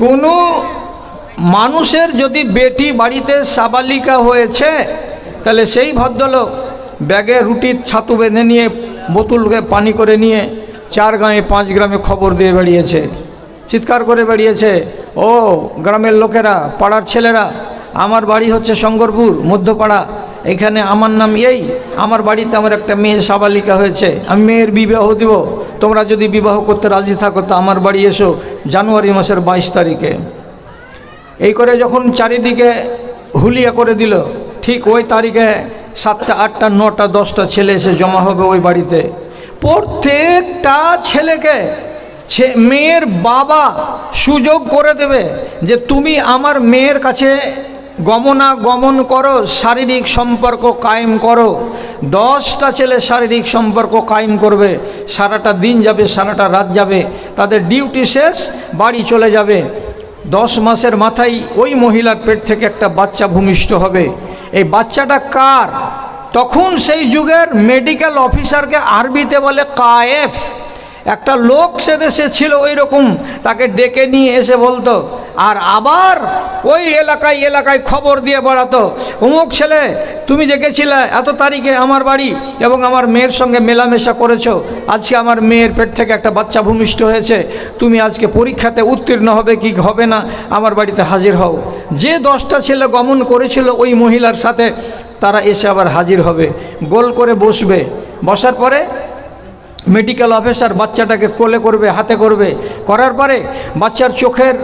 কোনো মানুষের যদি বেটি বাড়িতে সাবালিকা হয়েছে, তাহলে সেই ভদ্রলোক ব্যাগে রুটির ছাতু বেঁধে নিয়ে, বোতলকে পানি করে নিয়ে চার গাঁয়ে পাঁচ গ্রামে খবর দিয়ে বেরিয়েছে চিৎকার করে বেরিয়েছে ও গ্রামের লোকেরা, পাড়ার ছেলেরা, আমার বাড়ি হচ্ছে শঙ্করপুর, মধ্যপাড়া, এখানে আমার নাম এই, আমার বাড়িতে আমার একটা মেয়ে সাবালিকা হয়েছে, আমি মেয়ের বিবাহ দিব, তোমরা যদি বিবাহ করতে রাজি থাকো, তো আমার বাড়ি এসো জানুয়ারি মাসের বাইশ তারিখে। এই করে যখন চারিদিকে হুলিয়া করে দিল, ঠিক ওই তারিখে সাতটা, আটটা, নটা, দশটা ছেলে এসে জমা হবে ওই বাড়িতে। প্রত্যেকটা ছেলেকে মেয়ের বাবা সুযোগ করে দেবে যে তুমি আমার মেয়ের কাছে গমনাগমন করো, শারীরিক সম্পর্ক কায়েম করো। দশটা ছেলে শারীরিক সম্পর্ক কায়েম করবে, সারাটা দিন যাবে, সারাটা রাত যাবে, তাদের ডিউটি শেষ, বাড়ি চলে যাবে। দশ মাসের মাথায় ওই মহিলার পেট থেকে একটা বাচ্চা ভূমিষ্ঠ হবে। এই বাচ্চাটা কার? তখন সেই যুগের মেডিকেল অফিসারকে আরবিতে বলে কায়েফ। একটা লোক সে দেশে ছিল ওই রকম তাকে ডেকে নিয়ে এসে বলতো, আর আবার ওই এলাকায় এলাকায় খবর দিয়ে বেড়াতো, অমুক ছেলে, তুমি যে গেছিলে এত তারিখে আমার বাড়ি এবং আমার মেয়ের সঙ্গে মেলামেশা করেছ, আজকে আমার মেয়ের পেট থেকে একটা বাচ্চা ভূমিষ্ঠ হয়েছে, তুমি আজকে পরীক্ষাতে উত্তীর্ণ হবে কি হবে না, আমার বাড়িতে হাজির হও। যে দশটা ছেলে গমন করেছিল ওই মহিলার সাথে, তারা এসে আবার হাজির হবে, গোল করে বসবে। বসার পরে মেডিকেল অফিসার বাচ্চাটাকে কোলে করবে, হাতে করবে। করার পরে বাচ্চার চোখের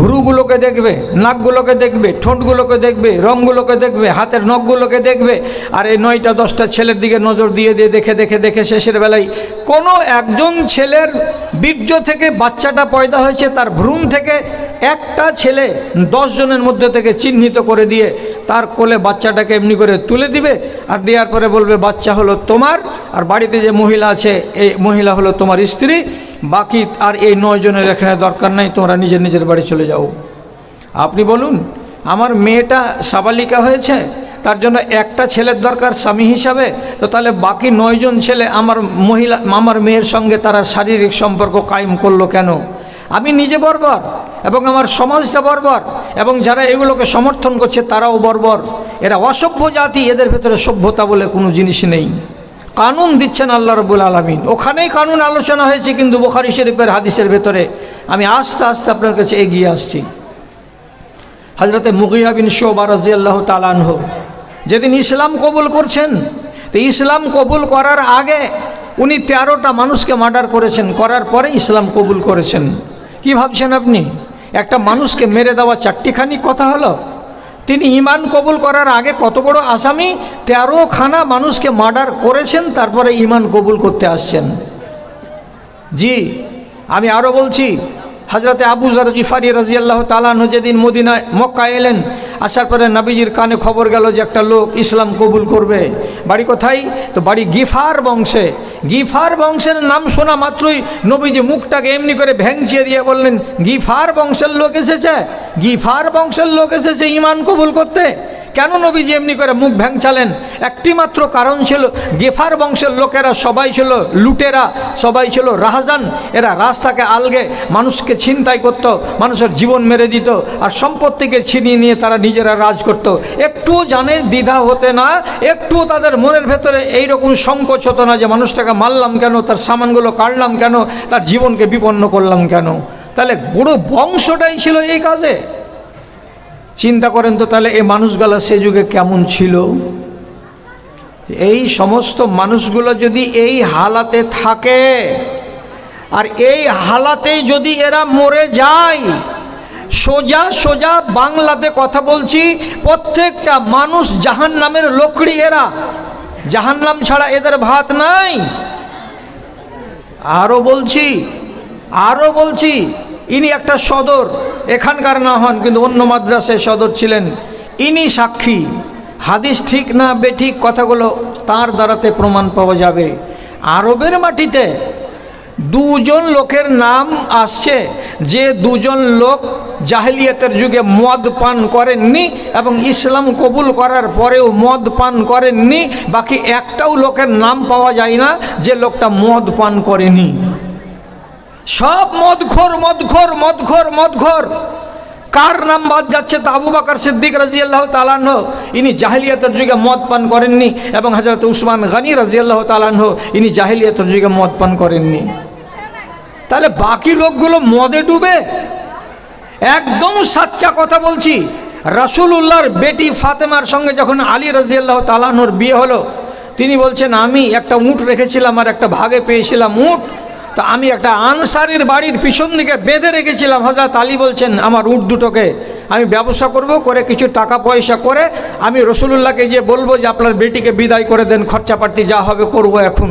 ভুরুগুলোকে দেখবে, নাকগুলোকে দেখবে, ঠোঁটগুলোকে দেখবে রঙগুলোকে দেখবে, হাতের নখগুলোকে দেখবে। আর এই নয়টা, দশটা ছেলের দিকে নজর দিয়ে দিয়ে দেখে দেখে দেখে শেষের বেলায় কোনো একজন ছেলের বীর্য থেকে বাচ্চাটা পয়দা হয়েছে, তার ভ্রূণ থেকে একটা ছেলে জনের মধ্যে থেকে চিহ্নিত করে দিয়ে তার কোলে বাচ্চাটাকে এমনি করে তুলে দিবে আর দেওয়ার পরে বলবে, বাচ্চা হলো তোমার আর বাড়িতে যে মহিলা আছে, এই মহিলা হলো তোমার স্ত্রী, বাকি আর এই নয় জনের এখানে দরকার নাই, তোমরা নিজের নিজের বাড়ি চলে যাও। আপনি বলুন, আমার মেয়েটা সাবালিকা হয়েছে তার জন্য একটা ছেলের দরকার স্বামী হিসাবে, তো তাহলে বাকি নয়জন ছেলে আমার মহিলা, আমার মেয়ের সঙ্গে তারা শারীরিক সম্পর্ক কায়েম করল কেন? আমি নিজে বর্বর এবং আমার সমাজটা বর্বর এবং যারা এগুলোকে সমর্থন করছে তারাও বর্বর। এরা অসভ্য জাতি, এদের ভেতরে সভ্যতা বলে কোনো জিনিস নেই। কানুন দিচ্ছেন আল্লাহ রবুল আলমিন। ওখানেই কানুন আলোচনা হয়েছে কিন্তু বোখারি শরীফের হাদিসের ভেতরে। আমি আস্তে আস্তে আপনার কাছে এগিয়ে আসছি। হজরতে মুগিয়া বিন শোবা রাজি আল্লাহ তালানহ যেদিন ইসলাম কবুল করছেন, তো ইসলাম কবুল করার আগে উনি তেরোটা মানুষকে মার্ডার করেছেন, করার পরে ইসলাম কবুল করেছেন। কি ভাবছেন আপনি? একটা মানুষকে মেরে দেওয়া চারটিখানি কথা হলো? তিনি ইমান কবুল করার আগে কত বড় আসামি? তেরো খানা মানুষকে মার্ডার করেছেন, তারপরে ইমান কবুল করতে আসছেন। জি, আমি আরও বলছি হজরতে আবু জার গিফারি রাজিয়াল্লাহ তালানহ যেদিন মদিনায় মক্কা এলেন আসার পরে নাবিজির কানে খবর গেল যে একটা লোক ইসলাম কবুল করবে। বাড়ি কোথায়? তো বাড়ি গিফার বংশে। গিফার বংশের নাম শোনা মাত্রই নবীজি মুখটাকে এমনি করে ভ্যাংচিয়ে দিয়ে বললেন, গিফার বংশের লোক এসেছে? গিফার বংশের লোক এসেছে ইমান কবুল করতে? কেন নবীজি এমনি করে মুখ ভ্যাংচালেন একটি মাত্র কারণ ছিল, গেফার বংশের লোকেরা সবাই ছিল লুটেরা, সবাই ছিল রাহাজান। এরা রাস্তাকে আলগে, মানুষকে ছিনতাই করত, মানুষের জীবন মেরে দিত, আর সম্পত্তিকে ছিনিয়ে নিয়ে তারা নিজেরা রাজ করত। একটুও জানে দ্বিধা হতে না, একটুও তাদের মনের ভেতরে এইরকম সংকোচ হতো না যে মানুষটাকে মারলাম কেন, তার সামানগুলো কাটলাম কেন, তার জীবনকে বিপন্ন করলাম কেন? তাহলে পুরো বংশটাই ছিল এই কাজে। চিন্তা করেন তো তাহলে এই মানুষগুলো সে যুগে কেমন ছিল? এই সমস্ত মানুষগুলো যদি এই হালাতে থাকে, আর এই হালাতেই যদি এরা মরে যায়, সোজা সোজা বাংলাতে কথা বলছি, প্রত্যেকটা মানুষ জাহান নামের লোকড়ি এরা। জাহান নাম ছাড়া এদের ভাত নাই। আরও বলছি আরও বলছি ইনি একটা সদর, এখানকার না হন, কিন্তু অন্য মাদ্রাসায় সদর ছিলেন। ইনি সাক্ষী। হাদিস ঠিক না বেঠিক কথাগুলো তার দ্বারাতে প্রমাণ পাওয়া যাবে। আরবের মাটিতে দুজন লোকের নাম আসছে, যে দুজন লোক জাহেলিয়াতের যুগে মদ পান করেননি এবং ইসলাম কবুল করার পরেও মদ পান করেননি। বাকি একটাও লোকের নাম পাওয়া যায় না, যে লোকটা মদ পান করেনি। সব মদঘর মদঘর মদঘর মদঘর কার নাম বাদ যাচ্ছে? তা আবু বাকর সিদ্দিক রাজি আল্লাহ তালাহ ইনি জাহিলিয়াতের যুগে মদ পান করেননি এবং হজরত উসমান গানি রাজি আল্লাহ তালাহ ইনি জাহিলিয়াতের যুগে মদ পান করেননি। তাহলে বাকি লোকগুলো মদে ডুবে? একদম সাচ্চা কথা বলছি। রাসুলুল্লাহর বেটি ফাতেমার সঙ্গে যখন আলী রাজিয়াল্লাহ তালানোর বিয়ে হলো, তিনি বলছেন, আমি একটা উঁট রেখেছিলাম আর একটা ভাগে পেয়েছিলাম উঁট। তো আমি একটা আনসারির বাড়ির পিছন দিকে বেঁধে রেখেছিলাম। হজরত আলী বলছেন, আমার উট দুটোকে আমি ব্যবসা করব, করে কিছু টাকা পয়সা করে আমি রসুলুল্লাহকে গিয়ে বলব যে আপনার বেটিকে বিদায় করে দেন, খরচাপাতি যা হবে করব এখন।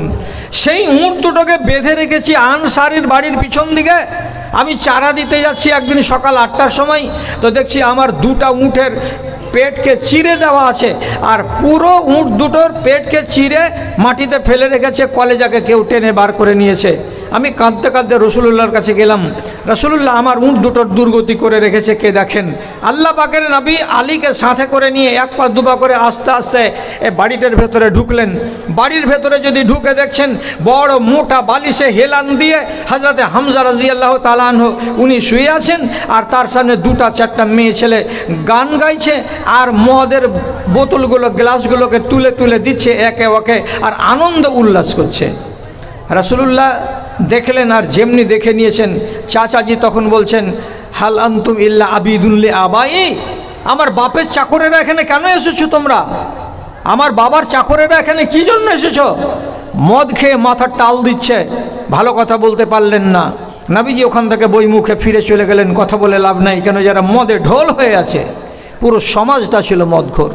সেই উঁট দুটোকে বেঁধে রেখেছি আনসারির বাড়ির পিছন দিকে। আমি চারা দিতে যাচ্ছি একদিন সকাল আটটার সময়। তো দেখছি আমার দুটা উঁটের পেটকে চিরে দেওয়া আছে আর পুরো উঁট দুটোর পেটকে চিরে মাটিতে ফেলে রেখেছে, কলেজাকে কেউ টেনে বার করে নিয়েছে। আমি কাঁদতে কাঁদতে রসুলুল্লাহর কাছে গেলাম। রসুলুল্লাহ আমার উঁট দুটোর দুর্গতি করে রেখেছে, কে দেখেন? আল্লাহ পাকের নবী আলীকে সাথে করে নিয়ে এক পা দুপা করে আস্তে আস্তে এ বাড়িটার ভেতরে ঢুকলেন। বাড়ির ভেতরে যদি ঢুকে দেখছেন, বড় মোটা বালিশে হেলান দিয়ে হাজরাতে হামজা রাজি আল্লাহ তালানহ উনি শুয়ে আছেন আর তার সামনে দুটা চারটা মেয়ে ছেলে গান গাইছে আর মদের বোতলগুলো, গ্লাসগুলোকে তুলে তুলে দিচ্ছে একে ওকে, আর আনন্দ উল্লাস করছে। রাসুলুল্লাহ দেখলেন আর যেমনি দেখে নিয়েছেন, চাচাজি তখন বলছেন, হাল আন্তুম ইল্লা আবিদুল্লে আবাই? আমার বাপের চাকরেরা এখানে কেন এসেছ তোমরা? আমার বাবার চাকরেরা এখানে কি জন্য এসেছ? মদ খেয়ে মাথার টাল দিচ্ছে। ভালো কথা বলতে পারলেন না। নাবিজি ওখান থেকে বই মুখে ফিরে চলে গেলেন, কথা বলে লাভ নাই, কেন যারা মদে ঢোল হয়ে আছে, পুরো সমাজটা ছিল মদঘর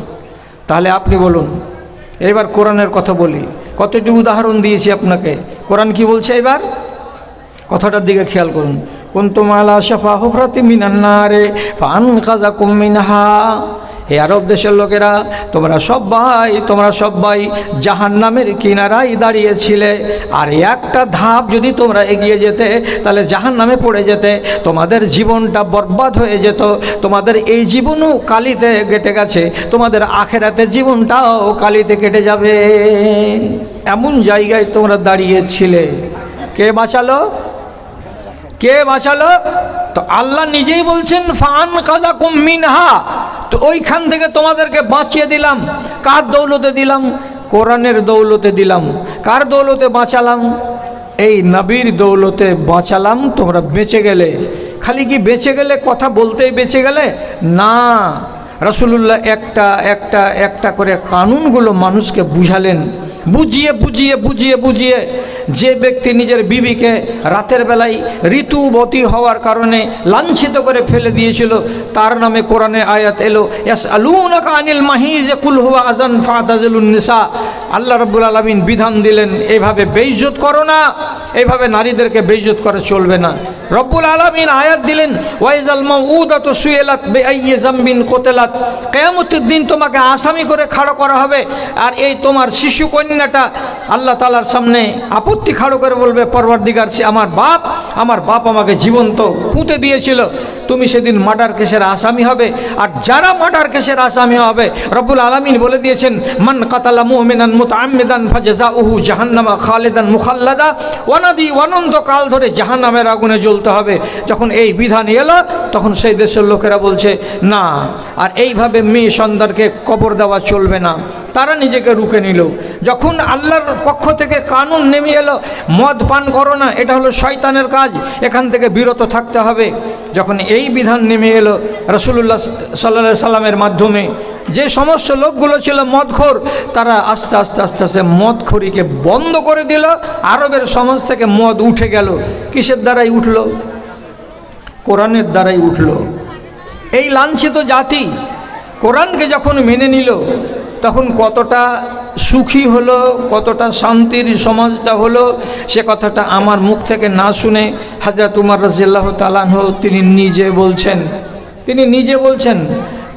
তাহলে আপনি বলুন, এবার কোরআনের কথা বলি। কতটি উদাহরণ দিয়েছি আপনাকে? কোরআন কি বলছে এবার? কথাটার দিকে খেয়াল করুন। কুন্তুম আলা শাফা হুফরাতি মিনান্নারে ফান কাজা কুমিনহা হে আরব দেশের লোকেরা, তোমরা সবাই তোমরা সবাই জাহান নামের কিনারাই দাঁড়িয়েছিলে। আর একটা ধাপ যদি তোমরা এগিয়ে যেতে, তাহলে জাহান নামে পড়ে যেতে, তোমাদের জীবনটা বরবাদ হয়ে যেত। তোমাদের এই জীবনও কালিতে কেটে গেছে, তোমাদের আখেরাতে জীবনটাও কালিতে কেটে যাবে। এমন জায়গায় তোমরা দাঁড়িয়েছিলে। কে বাঁচালো? কে বাঁচালো? তো আল্লাহ নিজেই বলছেন ফান কাদা মিনহা। তো ওইখান থেকে তোমাদেরকে বাঁচিয়ে দিলাম। কার দৌলতে দিলাম? কোরআনের দৌলতে দিলাম। কার দৌলতে বাঁচালাম? এই নবীর দৌলতে বাঁচালাম, তোমরা বেঁচে গেলে। খালি কি বেঁচে গেলে, কথা বলতেই বেঁচে গেলে? না। রসুল্লাহ একটা একটা একটা করে কানুনগুলো মানুষকে বুঝালেন। বুঝিয়ে বুঝিয়ে বুঝিয়ে বুঝিয়ে যে ব্যক্তি নিজের বিবিকে রাতের বেলায় ঋতুবতী হওয়ার কারণে লাঞ্ছিত করে ফেলে দিয়েছিল, তার নামে কোরআনে আয়াত এলো ইয়াস আলুনাকা আনিল মাহিজ, কুল হুয়া আজান ফাতাজুল নিসা। আল্লাহ রব্বুল আলমিন বিধান দিলেন এইভাবে বেইজ্জত করো না এইভাবে নারীদেরকে বেইজ্জত করে চলবে না। রব্বুল আলমিন আয়াত দিলেন ওয়াইজ ওয়াইজাল মাউদাত সুয়েলাত বেআইয়ে জাম্বিন কোতেলাত। কেয়ামতের দিন তোমাকে আসামি করে খাড়ো করা হবে, আর এই তোমার শিশু কন্যাটা আল্লাহ তালার সামনে আপত্তি খাড়ো করে বলবে পরবার দিগার আমার বাপ আমার বাপ আমাকে জীবন্ত পুঁতে দিয়েছিল। তুমি সেদিন মার্ডার কেসের আসামি হবে আর যারা মার্ডার কেসের আসামি হবে, রব্বুল আলমিন বলে দিয়েছেন, মান কাতালা মুমিনান মুতাআম্মিদান ফাজেজা উহু জাহান্নামা খালেদান মুখাল্লাদা, ওয়ানাদি, অনন্তকাল ধরে জাহান্নামের আগুনে জ্বলতে হবে। যখন এই বিধান এলো, তখন সেই দেশের লোকেরা বলছে, না, আর এইভাবে মেয়ে সন্তানকে কবর দেওয়া চলবে না। তারা নিজেকে রুকে নিল। যখন আল্লাহর পক্ষ থেকে কানুন নেমে এলো, মদ পান করো না, এটা হলো শয়তানের কাজ, এখান থেকে বিরত থাকতে হবে। যখন এই বিধান নেমে এলো রসুল্লাহ সাল্লা সাল্লামের মাধ্যমে, যে সমস্ত লোকগুলো ছিল মদখোর, তারা আস্তে আস্তে আস্তে আস্তে মদখোরিকে বন্ধ করে দিল, আরবের সমাজ থেকে মদ উঠে গেল। কিসের দ্বারাই উঠল? কোরআনের দ্বারাই উঠল। এই লাঞ্ছিত জাতি কোরআনকে যখন মেনে নিল তখন কতটা সুখী হলো, কতটা শান্তির সমাজটা হলো, সে কথাটা আমার মুখ থেকে না শুনে হাজরত উমার রাজিয়াল্লাহ তালাহ তিনি নিজে বলছেন। তিনি নিজে বলছেন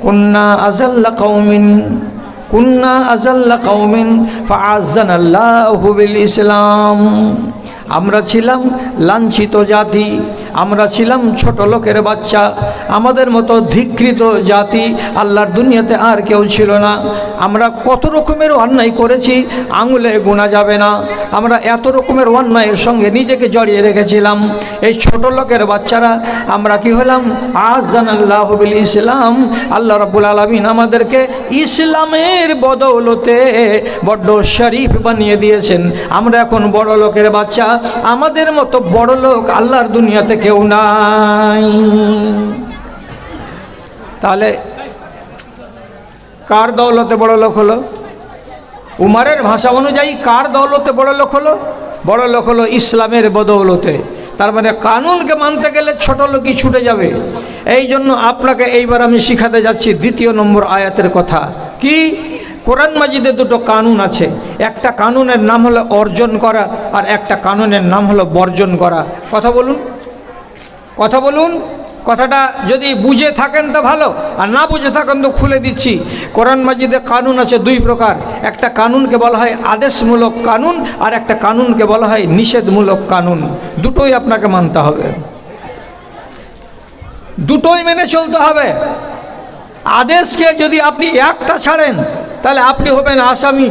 কন্যা আজাল্লা কৌমিন কুন্না আজাল্লা কৌমিন ফাজান আল্লাহ ইসলাম। আমরা ছিলাম লাঞ্ছিত জাতি আমরা ছিলাম ছোট লোকের বাচ্চা। আমাদের মতো ধিকৃত জাতি আল্লাহর দুনিয়াতে আর কেউ ছিল না। আমরা কত রকমের অন্যায় করেছি আঙুলে গোনা যাবে না। আমরা এত রকমের অন্যায়ের সঙ্গে নিজেকে জড়িয়ে রেখেছিলাম। এই ছোট লোকের বাচ্চারা, আমরা কি হলাম? আজ জানাল্লাহ বিল ইসলাম। আল্লাহ রাব্বুল আলমিন আমাদেরকে ইসলামের বদৌলতে বড্ড শরীফ বানিয়ে দিয়েছেন। আমরা এখন বড় লোকের বাচ্চা। আমাদের মতো বড় লোক আল্লাহর দুনিয়াতে কেউ নাই। তাহলে কার দৌলতে বড় লোক হলো? উমারের ভাষা অনুযায়ী কার দৌলতে বড় লোক হলো? বড় লোক হলো ইসলামের বদৌলতে। তার মানে কানুনকে মানতে গেলে ছোট লোকই ছুটে যাবে। এই জন্য আপনাকে এইবার আমি শিখাতে যাচ্ছি দ্বিতীয় নম্বর আয়াতের কথা। কি? কোরআন মাজিদে দুটো কানুন আছে। একটা কানুনের নাম হলো অর্জন করা আর একটা কানুনের নাম হলো বর্জন করা। কথা বলুন। কথা বলুন, কথাটা যদি বুঝে থাকেন তো ভালো, আর না বুঝে থাকেন তো খুলে দিচ্ছি। কোরআন মাজিদে কানুন আছে দুই প্রকার, একটা কানুনকে বলা হয় আদেশমূলক কানুন, আর একটা কানুনকে বলা হয় নিষেধমূলক কানুন। দুটোই আপনাকে মানতে হবে। দুটোই মেনে চলতে হবে। আদেশকে যদি আপনি একটা ছাড়েন, তাহলে আপনি হবেন আসামি।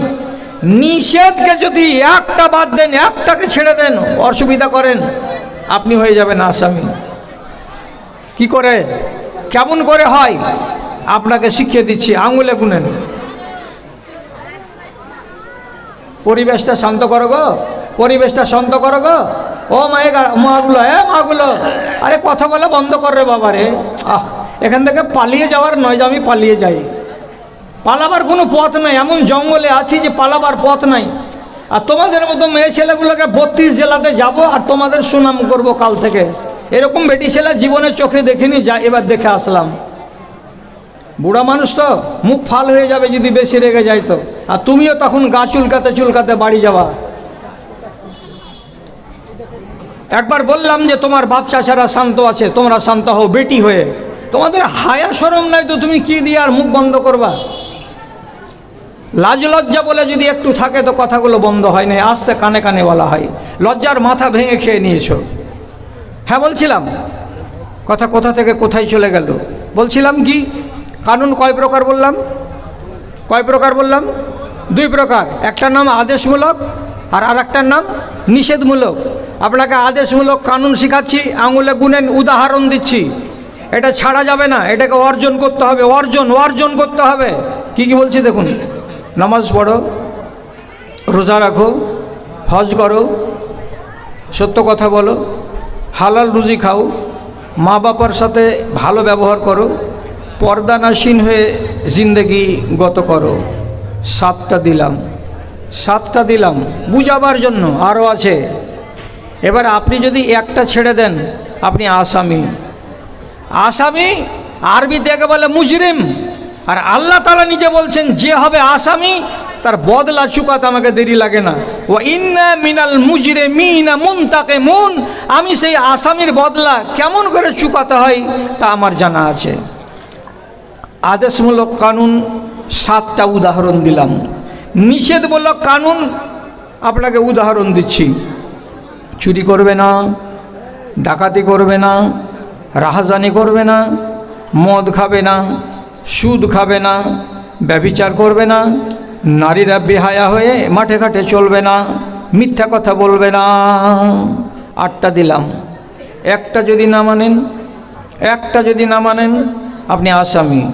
নিষেধকে যদি একটা বাদ দেন, একটাকে ছেড়ে দেন, অসুবিধা করেন, আপনি হয়ে যাবেন আসামি। কি করে? কেমন করে হয়? আপনাকে শিখিয়ে দিচ্ছি, আঙুলে গুনেন পরিবেশটা শান্ত করো গো, পরিবেশটা শান্ত করো গো। ও মায়ে মাগুলো, এ মাগুলো। আরে কথা বলে বন্ধ কর রে বাবা রে। আহ, এখান থেকে পালিয়ে যাওয়ার নয় যে আমি পালিয়ে যাই। পালাবার কোনো পথ নাই, এমন জঙ্গলে আছি যে পালাবার পথ নাই। আর তোমাদের মতো মেয়ে ছেলেগুলোকে বত্রিশ জেলাতে যাব আর তোমাদের সুনাম করব কাল থেকে। এরকম বেটি ছেলে জীবনে চোখে দেখিনি, যা এবার দেখে আসলাম। বুড়া মানুষ তো মুখ ফাল হয়ে যাবে যদি বেশি রেগে যায় তো। আর তুমিও তখন গা চুলকাতে চুলকাতে বাড়ি যাওয়া। একবার বললাম যে, তোমার বাপ চাচারা শান্ত আছে, তোমরা শান্ত হও, বেটি হয়ে। তোমাদের হায়া সরম নাই তো তুমি কি দিয়ে আর মুখ বন্ধ করবা? লাজ লজ্জা বলে যদি একটু থাকে তো কথাগুলো বন্ধ হয় না আস্তে কানে কানে বলা হয়। লজ্জার মাথা ভেঙে খেয়ে নিয়েছো। হ্যাঁ বলছিলাম। কথা কোথা থেকে কোথায় চলে গেল? বলছিলাম কি, কানুন কয় প্রকার বললাম? কয় প্রকার বললাম? দুই প্রকার। একটার নাম আদেশমূলক আর আর একটার নাম নিষেধমূলক। আপনাকে আদেশমূলক কানুন শেখাচ্ছি, আঙুলে গুনেন, উদাহরণ দিচ্ছি। এটা ছাড়া যাবে না, এটাকে অর্জন করতে হবে, অর্জন অর্জন করতে হবে। কি কি বলছি দেখুন? নামাজ পড়ো, রোজা রাখো, হজ করো, সত্য কথা বলো। হালাল রুজি খাও, মা বাবার সাথে ভালো ব্যবহার করো পর্দা নাসীন হয়ে জিন্দগি গত করো। সাতটা দিলাম সাতটা দিলাম, বুঝাবার জন্য আরও আছে। এবার আপনি যদি একটা ছেড়ে দেন, আপনি আসামি। আসামি আরবিতে একে বলে মুজরিম। আর আল্লাহ তালা নিজে বলছেন, যে হবে আসামি তার বদলা চুকাতে আমাকে দেরি লাগে না। ও ইন্না মিনাল মুজরে মিনা মুন তাকে মুন আমি সেই আসামির বদলা কেমন করে চুকাতে হয় তা আমার জানা আছে। আদেশমূলক কানুন সাতটা উদাহরণ দিলাম। নিষেধমূলক কানুন আপনাকে উদাহরণ দিচ্ছি। চুরি করবে না, ডাকাতি করবে না, রাহাজানি করবে না, মদ খাবে না, সুদ খাবে না, ব্যবিচার করবে না নারীরা বেহায়া হয়ে মাঠে ঘাটে চলবে না, মিথ্যা কথা বলবে না। আটটা দিলাম। একটা যদি না মানেন, একটা যদি না মানেন, আপনি আসামি।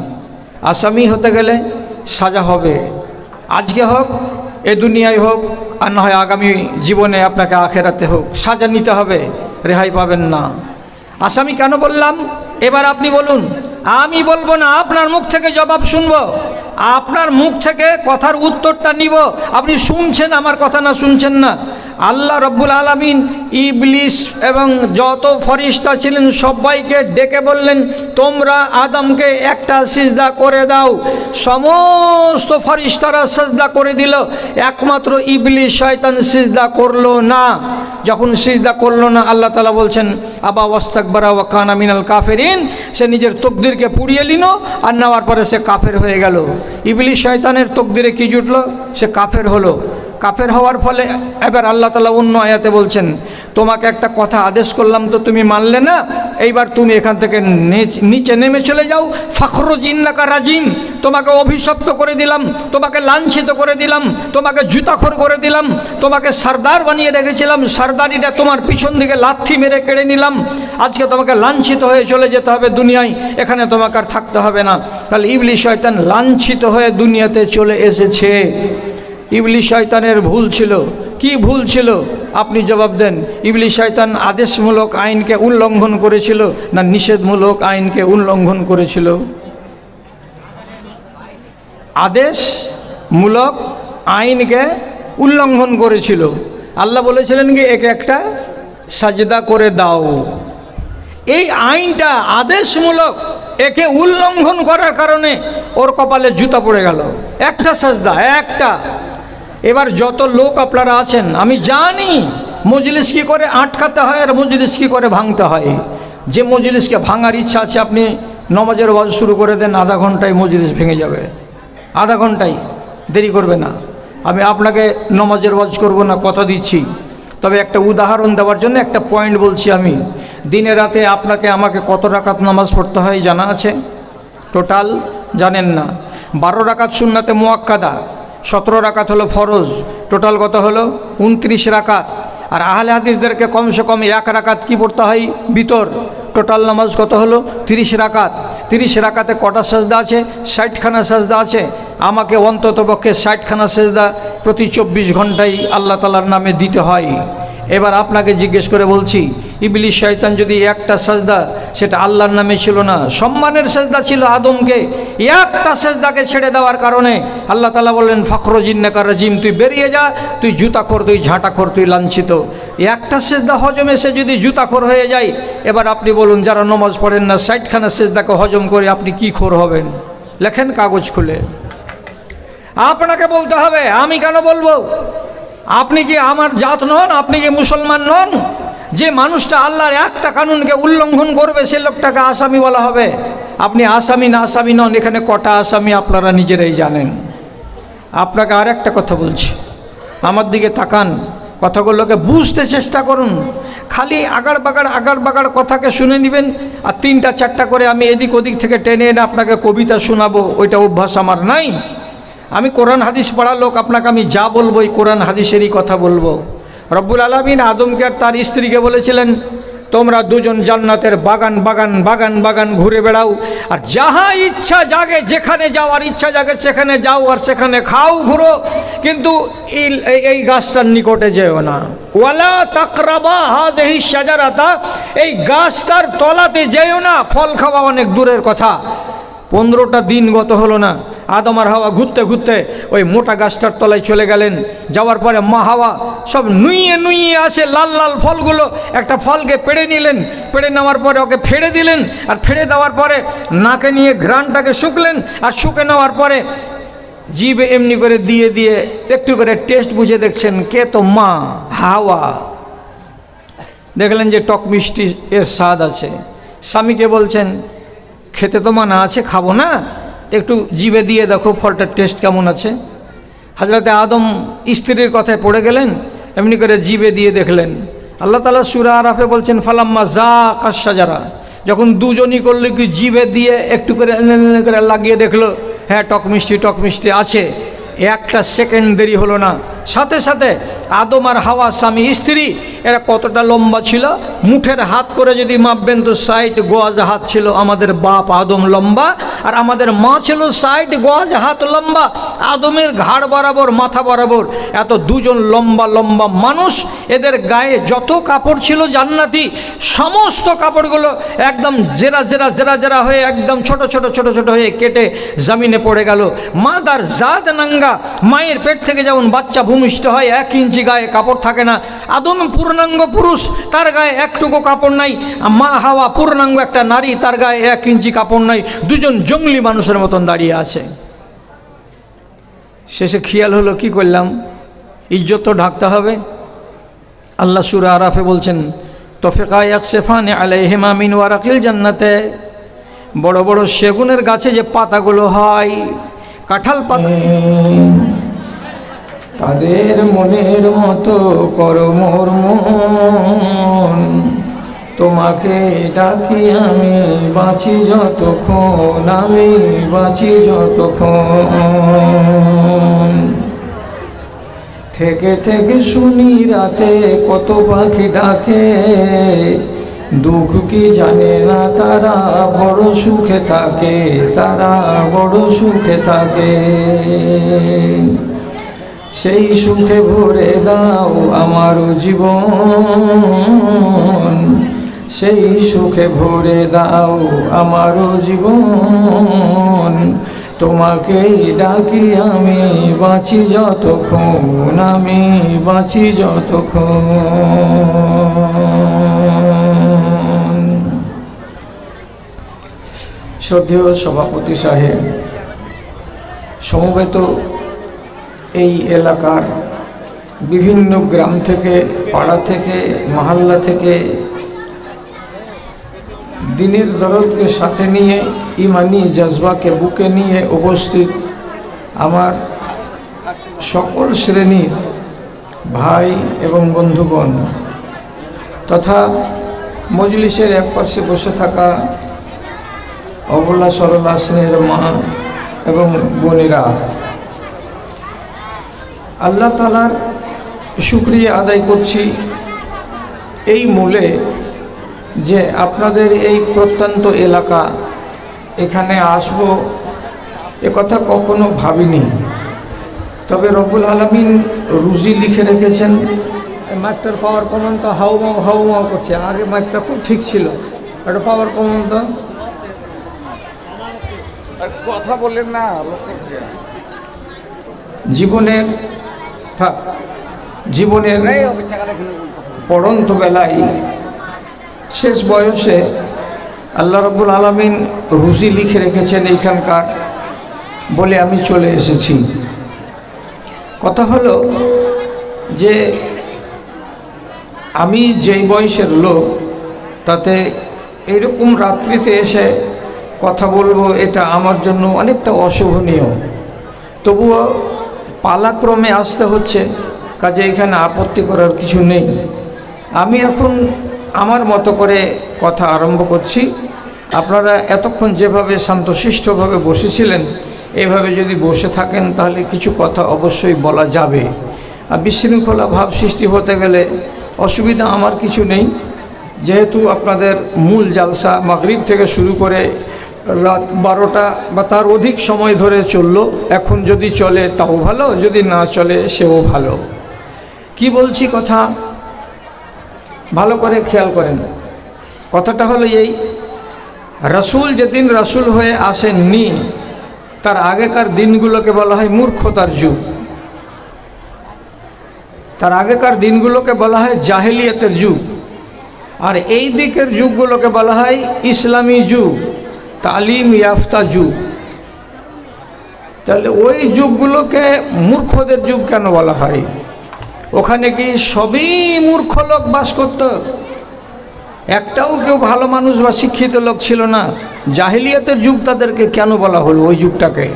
আসামি হতে গেলে সাজা হবে। আজকে হোক, এ দুনিয়ায় হোক, আর না হয় আগামী জীবনে আপনাকে আখেরাতে হোক, সাজা নিতে হবে, রেহাই পাবেন না। আসামি কেন বললাম? এবার আপনি বলুন। আমি বলব না, আপনার মুখ থেকে জবাব শুনব। আপনার মুখ থেকে কথার উত্তরটা নিব। আপনি শুনছেন আমার কথা না শুনছেন না? আল্লাহ রব্বুল আলমিন ইবলিস এবং যত ফরিস্তা ছিলেন সবাইকে ডেকে বললেন, তোমরা আদমকে একটা সিজদা করে দাও। সমস্ত ফরিস্তারা সিজদা করে দিল। একমাত্র ইবলিস শয়তান সিজদা করল না। যখন সিজদা করল না, আল্লাহ তালা বলছেন, আবা ওয়াস্তাকবারা ওয়া কানা মিনাল কাফেরিন। সে নিজের তকদিরকে পুড়িয়ে নিল আর নেওয়ার পরে সে কাফের হয়ে গেল। ইবলিস শয়তানের তকদিরে কি জুটলো? সে কাফের হলো। কাফের হওয়ার ফলে এবার আল্লাহ তালা অন্য আয়াতে বলছেন, তোমাকে একটা কথা আদেশ করলাম তো তুমি মানলে না, এইবার তুমি এখান থেকে নিচে নেমে চলে যাও। ফখরুজ ইন্নাকা রাজিম, তোমাকে অভিশপ্ত করে দিলাম, তোমাকে লাঞ্ছিত করে দিলাম, তোমাকে জুতাখোর করে দিলাম, তোমাকে সর্দার বানিয়ে রেখেছিলাম, সর্দারিটা তোমার পিছন দিকে লাথি মেরে কেড়ে নিলাম। আজকে তোমাকে লাঞ্ছিত হয়ে চলে যেতে হবে দুনিয়ায়, এখানে তোমাকে আর থাকতে হবে না। তাহলে ইবলি শয়তান লাঞ্ছিত হয়ে দুনিয়াতে চলে এসেছে। ইবলি শয়তানের ভুল ছিল। কি ভুল ছিল? আপনি জবাব দেন ইবলি শয়তান আদেশমূলক আইনকে উল্লঙ্ঘন করেছিল না নিষেধমূলক আইনকে উল্লঙ্ঘন করেছিল? আদেশমূলক আইনকে উল্লঙ্ঘন করেছিল। আল্লাহ বলেছিলেন কি, একে একটা সাজদা করে দাও। এই আইনটা আদেশমূলক একে উল্লঙ্ঘন করার কারণে ওর কপালে জুতা পড়ে গেল। একটা সাজদা, একটা। এবার যত লোক আপনারা আছেন, আমি জানি মজলিস কি করে আটকাতে হয় আর মজলিস কি করে ভাঙতে হয়। যে মজলিসকে ভাঙার ইচ্ছা আছে, আপনি নমাজের ওয়াজ শুরু করে দেন, আধা ঘন্টায় মজলিস ভেঙে যাবে। আধা ঘন্টায়, দেরি করবে না। আমি আপনাকে নমাজের ওয়াজ করব না, কথা দিচ্ছি। তবে একটা উদাহরণ দেওয়ার জন্য একটা পয়েন্ট বলছি আমি। দিনে রাতে আপনাকে আমাকে কত রাকাত নামাজ পড়তে হয় জানা আছে? টোটাল জানেন না। বারো রাকাত সুন্নাতে মোয়াক্কাদা। সতেরো রাকাত হলো ফরজ, টোটাল কত হলো? উনত্রিশ রাকাত। আর আহলে হাদিসদেরকে কমসে কম এক রাকাত কি পড়তে হয়? বিতর টোটাল নামাজ কত হলো? তিরিশ রাকাত। তিরিশ রাকাতে কটা সাজদা আছে? ষাটখানা সাজদা আছে। আমাকে অন্তত পক্ষে ষাটখানা সেজদা প্রতি চব্বিশ ঘন্টায় আল্লাহ তালার নামে দিতে হয়। এবার আপনাকে জিজ্ঞেস করে বলছি, ইবলিশ শয়তান যদি একটা সাজদা সেটা আল্লাহর নামে ছিল না। সম্মানের সেজদা ছিল আদমকে। একটা সেজদাকে ছেড়ে দেওয়ার কারণে আল্লাহ তালা বললেন ফখরজিন্নাকার রাজিম, তুই বেরিয়ে যা, তুই জুতা কর তুই ঝাঁটা কর তুই লাঞ্ছিত। একটা সেজদা হজম এসে যদি জুতা খোর হয়ে যায়, এবার আপনি বলুন, যারা নমাজ পড়েন না, ষাটখানা সেজদাকে হজম করে আপনি কি খোর হবেন? লেখেন কাগজ খুলে। আপনাকে বলতে হবে, আমি কেন বলব? আপনি কি আমার জাত নন? আপনি কি মুসলমান নন? যে মানুষটা আল্লাহর একটা কানুনকে উল্লঙ্ঘন করবে, সে লোকটাকে আসামি বলা হবে। আপনি আসামি না আসামি নন, এখানে কটা আসামি আপনারা নিজেরাই জানেন। আপনাকে আর একটা কথা বলছি। আমার দিকে তাকান, কথাগুলোকে বুঝতে চেষ্টা করুন। খালি আগার বাগাড় আগার বাগার কথাকে শুনে নেবেন আর তিনটা চারটা করে আমি এদিক ওদিক থেকে টেনে এনে আপনাকে কবিতা শোনাবো, ওইটা অভ্যাস আমার নাই। আমি কোরআন হাদিস পড়া লোক, আপনাকে আমি যা বলব, এই কোরআন হাদিসেরই কথা বলব। রব্বুল আলমিন আদমকে আর তার স্ত্রীকে বলেছিলেন, তোমরা দুজন জান্নাতের বাগান বাগান বাগান বাগান ঘুরে বেড়াও। আর যাহা ইচ্ছা জাগে, যেখানে যাওয়ার ইচ্ছা জাগে সেখানে যাও আর সেখানে খাও ঘুরো। কিন্তু এই- গাছটার নিকটে যেও না। ওয়ালা তাকরাবা হাজ এই সাজারাতা এই গাছটার তলাতে যেও না। ফল খাওয়া অনেক দূরের কথা। পনেরোটা দিন গত হলো না। আদম আর হাওয়া ঘুরতে ঘুরতে ওই মোটা গাছটার তলায় চলে গেলেন। যাওয়ার পরে মা হাওয়া সব নুইয়ে নুইয়ে আসে লাল লাল ফলগুলো। একটা ফলকে পেড়ে নিলেন। পেড়ে নেওয়ার পরে ওকে ফেড়ে দিলেন। আর ফেড়ে দেওয়ার পরে নাকে নিয়ে ঘ্রাণটাকে শুকলেন। আর শুকে নেওয়ার পরে জিভে এমনি করে দিয়ে দিয়ে একটু করে টেস্ট বুঝে দেখছেন, কে তো মা হাওয়া। দেখলেন যে টক মিষ্টি এর স্বাদ আছে। স্বামীকে বলছেন খেতে তো মানা আছে, খাব না। একটু জিভে দিয়ে দেখো, ফলটার টেস্ট কেমন আছে। হাজরাতে আদম স্ত্রীর কথায় পড়ে গেলেন এমনি করে জিভে দিয়ে দেখলেন। আল্লাহ তালা সুরা আরাফে বলছেন, ফালাম্মা যা কাশা যারা যখন দুজনই করলে, কি জিভে দিয়ে একটু করে করে লাগিয়ে দেখল হ্যাঁ টক মিষ্টি টক মিষ্টি আছে। একটা সেকেন্ড দেরি হলো না। সাথে সাথে আদম আর হাওয়া স্বামী স্ত্রী, এরা কতটা লম্বা ছিল? মুঠের হাত করে যদি মাপবেন তো সাইড গোয়াজ হাত ছিল আমাদের বাপ আদম লম্বা, আর আমাদের মা ছিল সাইড গোয়াজ হাত লম্বা। আদমের ঘাড় বরাবর, মাথা বরাবর এত দুজন লম্বা লম্বা মানুষ, এদের গায়ে যত কাপড় ছিল জান্নাতি, সমস্ত কাপড়গুলো একদম জেরা জেরা জেরা জেরা হয়ে একদম ছোট ছোট ছোট ছোট হয়ে কেটে জমিনে পড়ে গেল। মা তার জাত নাঙ্গা, মায়ের পেট থেকে যেমন বাচ্চা ভূমিষ্ঠ হয় এক ইঞ্চি গায়ে কাপড় থাকে না। আদম পূর্ণাঙ্গ পুরুষ, তার গায়ে একটুকু কাপড় নাই। মা হাওয়া পূর্ণাঙ্গ একটা নারী, তার গায়ে এক ইঞ্চি কাপড় নাই। দুজন জঙ্গলি মানুষের মতন দাঁড়িয়ে আছে। শেষে খেয়াল হলো, কি করলাম? ইজ্জত তো ঢাকতে হবে। আল্লাহ সুর আরাফে বলছেন, তফেকা এক সেফানে আলাইহেমা মিন ওয়ারাকিল জান্নাতে। বড় বড় সেগুনের গাছে যে পাতাগুলো হয়, কাঁঠাল পাতা। তাদের মনের মতো করো মোর মন। তোমাকে ডাকি আমি, বাঁচি যতক্ষণ, আমি বাঁচি যতক্ষণ। থেকে থেকে শুনি রাতে কত পাখি ডাকে, দুঃখ কি জানে না তারা বড় সুখে থাকে, তারা বড় সুখে থাকে। সেই সুখে ভরে দাও আমার জীবন। সেই সুখে ভরে দাও আমার জীবন। তোমাকেই ডাকি আমি, বাঁচি যতক্ষণ, আমি বাঁচি যতক্ষণ। শ্রদ্ধেয় সভাপতি সাহেব, সমবেত এই এলাকার বিভিন্ন গ্রাম থেকে, পাড়া থেকে, মহল্লা থেকে দিনের দরদকে সাথে নিয়ে, ইমানি জজবাকে বুকে নিয়ে উপস্থিত আমার সকল শ্রেণির ভাই এবং বন্ধুগণ তথা মজলিসের এক পাশে বসে থাকা অবলা সরলা স্নেহের মা এবং বোনেরা। আল্লাহ তালার শুক্রিয়া আদায় করছি এই মূলে যে আপনাদের এই প্রত্যন্ত এলাকা এখানে আসব এ কথা কখনো ভাবিনি। তবে রবুল আলমিন রুজি লিখে রেখেছেন। মাইকটার পাওয়ার কমান তো হাউমাও হাউমাও করছে। আগে মাইকটা খুব ঠিক ছিল। একটা পাওয়ার কমান তো। কথা বললেন না জীবনের থাক জীবনের পড়ন্ত বেলায় শেষ বয়সে আল্লাহ রব্বুল আলমিন রুজি লিখে রেখেছেন এইখানকার বলে আমি চলে এসেছি। কথা হলো যে আমি যেই বয়সের লোক, তাতে এরকম রাত্রিতে এসে কথা বলব এটা আমার জন্য অনেকটা অশোভনীয়। তবুও পালাক্রমে আসতে হচ্ছে, কাজে এখানে আপত্তি করার কিছু নেই। আমি এখন আমার মতো করে কথা আরম্ভ করছি। আপনারা এতক্ষণ যেভাবে শান্তশিষ্টভাবে বসেছিলেন, এভাবে যদি বসে থাকেন, তাহলে কিছু কথা অবশ্যই বলা যাবে। আর বিশৃঙ্খলা ভাব সৃষ্টি হতে গেলে অসুবিধা আমার কিছু নেই। যেহেতু আপনাদের মূল জালসা মাগরিব থেকে শুরু করে রাত বারোটা বা তার অধিক সময় ধরে চলল। এখন যদি চলে, তাও ভালো, যদি না চলে, সেও ভালো। কি বলছি কথা? ভালো করে খেয়াল করেন। কথাটা হলো এই, রসুল যেদিন রসুল হয়ে আসেননি, তার আগেকার দিনগুলোকে বলা হয় মূর্খতার যুগ। তার আগেকার দিনগুলোকে বলা হয় জাহেলিয়াতের যুগ। আর এই দিকের যুগগুলোকে বলা হয় ইসলামী যুগ। তালিম ইয়াফতা যুগ। তাহলে ওই যুগগুলোকে মূর্খদের যুগ কেন বলা হয়? ওখানে কি সবই মূর্খ লোক বাস করত? একটাও কেউ ভালো মানুষ বা শিক্ষিত লোক ছিল না। জাহিলিয়াতের যুগ তাদেরকে কেন বলা হলো ওই যুগটাকে?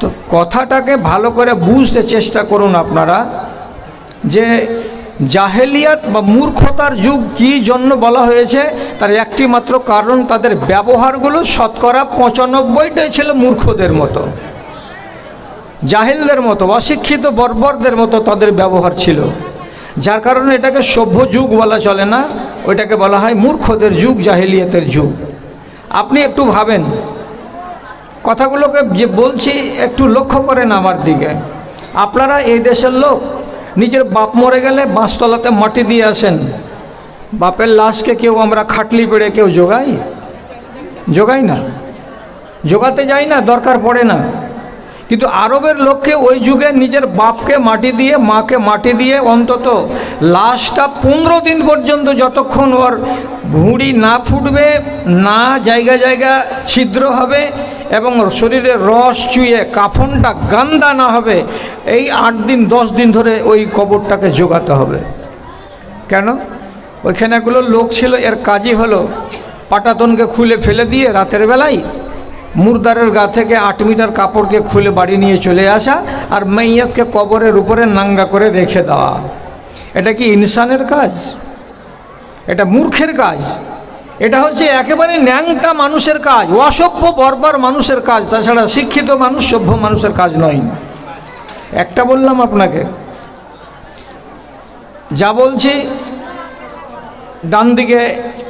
তো কথাটাকে ভালো করে বুঝতে চেষ্টা করুন আপনারা যে জাহেলিয়াত বা মূর্খতার যুগ কি জন্য বলা হয়েছে? তার একটি মাত্র কারণ তাদের ব্যবহারগুলো শতকরা পঁচানব্বইটাই ছিল মূর্খদের মতো। জাহেলদের মতো, অশিক্ষিত বর্বরদের মতো তাদের ব্যবহার ছিল। যার কারণে এটাকে সভ্য যুগ বলা চলে না, ওইটাকে বলা হয় মূর্খদের যুগ, জাহেলিয়াতের যুগ। আপনি একটু ভাবেন, কথাগুলোকে যে বলছি একটু লক্ষ্য করেন আমার দিকে। আপনারা এই দেশের লোক নিজের বাপ মরে গেলে বাঁশতলাতে মাটি দিয়ে আসেন। বাপের লাশকে কেউ আমরা খাটলি পেড়ে কেউ জোগাই? জোগাই না। জোগাতে যাই না, দরকার পড়ে না। কিন্তু আরবের লোককে ওই যুগে নিজের বাপকে মাটি দিয়ে, মাকে মাটি দিয়ে অন্তত লাশটা পনেরো দিন পর্যন্ত যতক্ষণ ওর ভুঁড়ি না ফুটবে, না জায়গা জায়গা ছিদ্র হবে এবং ওর শরীরে রস চুয়ে কাফনটা গান্দা না হবে, এই আট দিন, দশ দিন ধরে ওই কবরটাকে জোগাতে হবে। কেন? ওইখানে এগুলো লোক ছিল, এর কাজই হলো পাটাতনকে খুলে ফেলে দিয়ে রাতের বেলায় মুর্দারের গা থেকে আট মিটার কাপড়কে খুলে বাড়ি নিয়ে চলে আসা আর মাইয়াতকে কবরের উপরে নাঙ্গা করে রেখে দেওয়া। এটা কি ইনসানের কাজ? এটা মূর্খের কাজ? এটা হচ্ছে একেবারে ন্যাংটা মানুষের কাজ, অসভ্য, বর্বর মানুষের কাজ, তাছাড়া শিক্ষিত মানুষ, সভ্য মানুষের কাজ নয়। একটা বললাম আপনাকে, যা বলছি, ডান দিকে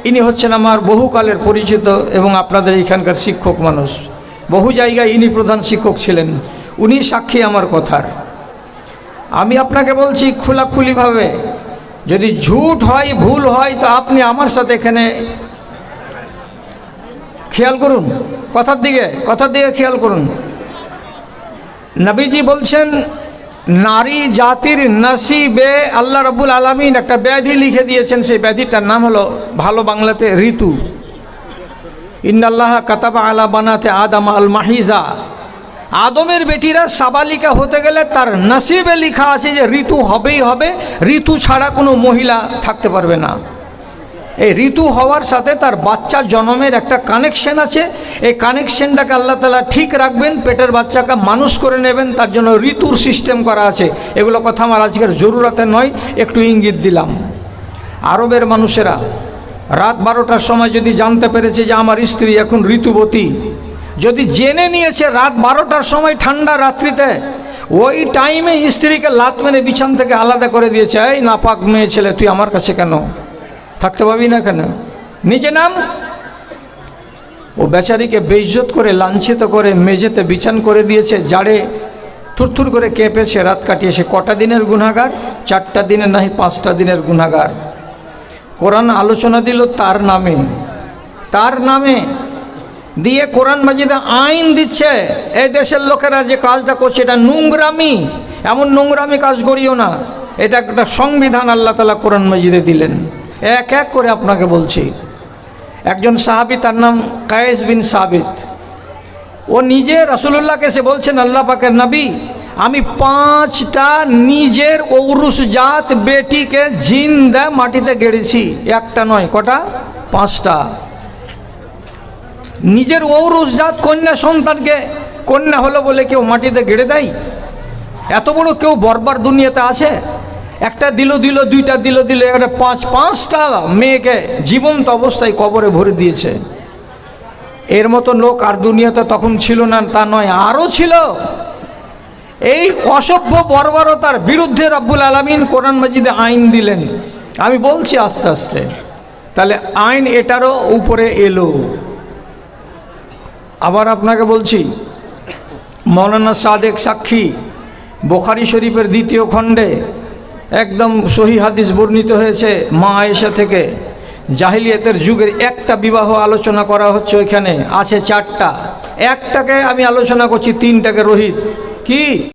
ইনি হচ্ছেন আমার বহুকালের পরিচিত এবং আপনাদের এখানকার শিক্ষক মানুষ। বহু জায়গায় ইনি প্রধান শিক্ষক ছিলেন, উনি সাক্ষী আমার কথার। আমি আপনাকে বলছি, খোলাখুলিভাবে, যদি ঝুট হয়, ভুল হয়, তো আপনি আমার সাথে এখানে খেয়াল করুন, কথার দিকে কথার দিকে খেয়াল করুন। নবীজি বলছেন, নারী জাতির নসিবে আল্লাহ রব্বুল আলমিন একটা ব্যাধি লিখে দিয়েছেন, সেই ব্যাধিটার নাম হলো ভালো বাংলাতে ঋতু। ইন্নাল্লাহ কাতাবা আলা বানাতে আদাম আল মাহিজা। আদমের বেটিরা সাবালিকা হতে গেলে তার নসিবে লিখা আছে যে ঋতু হবেই হবে, ঋতু ছাড়া কোনো মহিলা থাকতে পারবে না। এই ঋতু হওয়ার সাথে তার বাচ্চা জন্মের একটা কানেকশন আছে। এই কানেকশনটাকে আল্লাহ তালা ঠিক রাখবেন, পেটের বাচ্চাকে মানুষ করে নেবেন, তার জন্য ঋতুর সিস্টেম করা আছে। এগুলো কথা আমার আজকের জরুরতে নয়, একটু ইঙ্গিত দিলাম। আরবের মানুষেরা রাত বারোটার সময় যদি জানতে পেরেছে যে আমার স্ত্রী এখন ঋতুবতী, যদি জেনে নিয়েছে রাত বারোটার সময় ঠান্ডা রাত্রিতে, ওই টাইমে স্ত্রীকে লাত মেরে বিছান থেকে আলাদা করে দিয়েছে, এই নাপাক মেয়ে ছেলে, তুই আমার কাছে কেন? থাকতে পাবি না কেন? নিচে নাম। ও বেচারিকে বেইজ্জত করে, লাঞ্ছিত করে, মেঝেতে বিছান করে দিয়েছে, জাড়ে থুরথুর করে কেঁপেছে, রাত কাটিয়েছে। কটা দিনের গুণাগার চারটা দিনের নাহি, পাঁচটা দিনের গুণাগার কোরআন আলোচনা দিল তার নামে। তার নামে দিয়ে কোরআন মাজিদে আইন দিচ্ছে। এই দেশের লোকেরা যে কাজটা করছে, এটা নোংরামি। এমন নোংরামি কাজ করিও না। এটা একটা সংবিধান আল্লাহ তালা কোরআন মাজিদে দিলেন। এক এক করে আপনাকে বলছি। একজন সাহাবি, তার নাম কায়েস বিন সাবিত। ও নিজে রসুল্লাহকে সে বলছেন, আল্লাহ পাকের নবী, আমি পাঁচটা নিজের ঔরুস জাত বেটিকে জিন্দা মাটিতে গেড়েছি। একটা নয়, কটা? পাঁচটা। নিজের ঔরুস জাত কন্যা সন্তানকে কন্যা হলো বলে কেউ মাটিতে গেড়ে দেয়? এত বড় কেউ বরবার দুনিয়াতে আছে? একটা দিল দিল, দুইটা দিল দিল একটা পাঁচ, পাঁচটা মেয়েকে জীবন্ত অবস্থায় কবরে ভরে দিয়েছে। এর মতো লোক আর দুনিয়াতে তখন ছিল না, তা নয়, আরও ছিল। এই অসভ্য বর্বরতার বিরুদ্ধে রব্বুল আলমিন কোরআন মাজিদে আইন দিলেন। আমি বলছি আস্তে আস্তে, তাহলে আইন এটারও উপরে এলো। আবার আপনাকে বলছি, মৌলানা সাদেক সাক্ষী, বোখারি শরীফের দ্বিতীয় খণ্ডে একদম সহি হাদিস বর্ণিত হয়েছে মা আয়েশা থেকে। জাহিলিয়াতের যুগের একটা বিবাহ আলোচনা করা হচ্ছে ওইখানে, আছে চারটা। একটাকে আমি আলোচনা করছি, তিনটাকে রোহিত। কি?